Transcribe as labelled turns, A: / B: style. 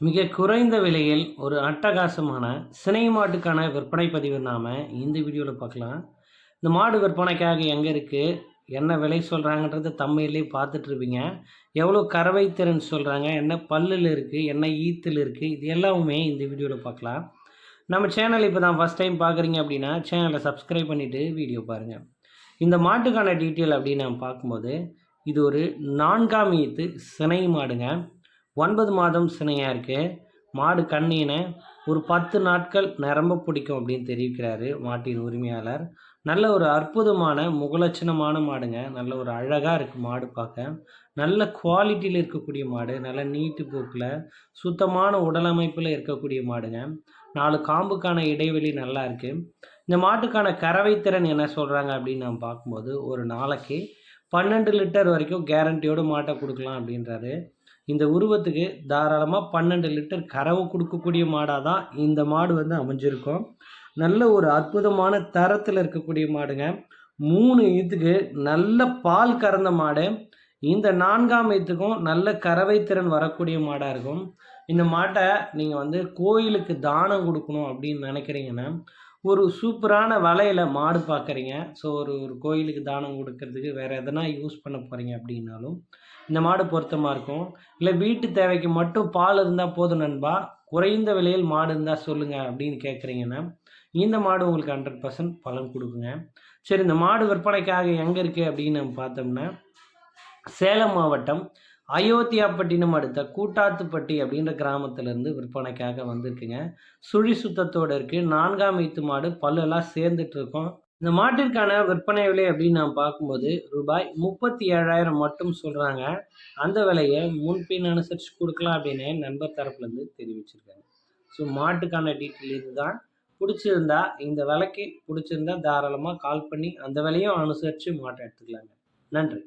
A: மிக குறைந்த விலையில் ஒரு அட்டகாசமான சினை மாட்டுக்கான விற்பனை பதிவு நாம் இந்த வீடியோவில் பார்க்கலாம். இந்த மாடு விற்பனைக்காக எங்கே இருக்குது என்ன விலை சொல்கிறாங்கன்றது தம்மையிலே பார்த்துட்ருப்பீங்க எவ்வளோ கறவை திறன் சொல்கிறாங்க என்ன பல்லில் இருக்குது என்ன ஈத்தில் இருக்குது இது எல்லாமே இந்த வீடியோவில் பார்க்கலாம். நம்ம சேனல் இப்போ தான் ஃபஸ்ட் டைம் பார்க்குறீங்க அப்படின்னா சேனலை சப்ஸ்கிரைப் பண்ணிவிட்டு வீடியோ பாருங்கள் இந்த மாட்டுக்கான டீட்டெயில் அப்படின்னு நம்ம பார்க்கும்போது இது ஒரு நான்காம் ஈத்து சினை மாடுங்க. ஒன்பது மாதம் சினையாக இருக்குது மாடு கண்ணீனை ஒரு பத்து நாட்கள் நிரம்ப பிடிக்கும் அப்படின்னு தெரிவிக்கிறாரு மாட்டின் உரிமையாளர். நல்ல ஒரு அற்புதமான முகலட்சணமான மாடுங்க. நல்ல ஒரு அழகாக இருக்குது மாடு பார்க்க. நல்ல குவாலிட்டியில் இருக்கக்கூடிய மாடு. நல்ல நீட்டு போக்கில் சுத்தமான உடலமைப்பில் இருக்கக்கூடிய மாடுங்க. நாலு காம்புக்கான இடைவெளி நல்லா இருக்குது இந்த மாட்டுக்கான கறவை திறன் என்ன சொல்கிறாங்க அப்படின்னு நம்ம பார்க்கும்போது ஒரு நாளைக்கு பன்னெண்டு லிட்டர் வரைக்கும் கேரண்டியோடு மாட்டை கொடுக்கலாம் அப்படின்றாரு. இந்த உருவத்துக்கு தாராளமாக பன்னெண்டு லிட்டர் கறவை கொடுக்கக்கூடிய மாடாக தான் இந்த மாடு வந்து அமைஞ்சிருக்கும். நல்ல ஒரு அற்புதமான தரத்தில் இருக்கக்கூடிய மாடுங்க. மூணு இதுக்கு நல்ல பால் கறந்த மாடு. இந்த நான்காம் இதுக்கும் நல்ல கறவை திறன் வரக்கூடிய மாடாக இருக்கும். இந்த மாட்டை நீங்கள் வந்து கோயிலுக்கு தானம் கொடுக்கணும் அப்படின்னு நினைக்கிறீங்கன்னா ஒரு சூப்பரான வலையில் மாடு பார்க்குறீங்க ஸோ ஒரு ஒரு கோயிலுக்கு தானம் கொடுக்கறதுக்கு வேறு எதனா யூஸ் பண்ண போகிறீங்க அப்படின்னாலும் இந்த மாடு பொருத்தமாக இருக்கும். இல்லை வீட்டு தேவைக்கு மட்டும் பால் இருந்தால் போதும் நண்பா. குறைந்த விலையில் மாடு இருந்தால் சொல்லுங்கள் அப்படின்னு கேட்குறீங்கன்னா இந்த மாடு உங்களுக்கு ஹண்ட்ரட் பர்சன்ட் பலன் கொடுக்குங்க. சரி இந்த மாடு விற்பனைக்காக எங்கே இருக்குது அப்படின்னு நம்ம பார்த்தோம்னா சேலம் மாவட்டம் அயோத்தியாப்பட்டினம் அடுத்த கூட்டாத்துப்பட்டி அப்படின்ற கிராமத்திலேருந்து விற்பனைக்காக வந்திருக்குங்க. சுழி சுத்தத்தோடு இருக்குது நான்காம் ஈத்து மாடு பல்லெல்லாம் சேர்ந்துட்டு இருக்கோம் இந்த மாட்டிற்கான விற்பனை விலை அப்படின்னு நான் பார்க்கும்போது ரூபாய் முப்பத்தி ஏழாயிரம் மட்டும் சொல்கிறாங்க அந்த விலையை முன்பின் அனுசரித்து கொடுக்கலாம் அப்படின்னு நண்பர் தரப்புலேருந்து தெரிவிச்சிருக்காங்க. ஸோ மாட்டுக்கான டீட்டெயில் இதுதான். பிடிச்சிருந்தா இந்த விலைக்கு பிடிச்சிருந்தா தாராளமாக கால் பண்ணி அந்த விலையும் அனுசரித்து மாட்டை எடுத்துக்கலாங்க. நன்றி.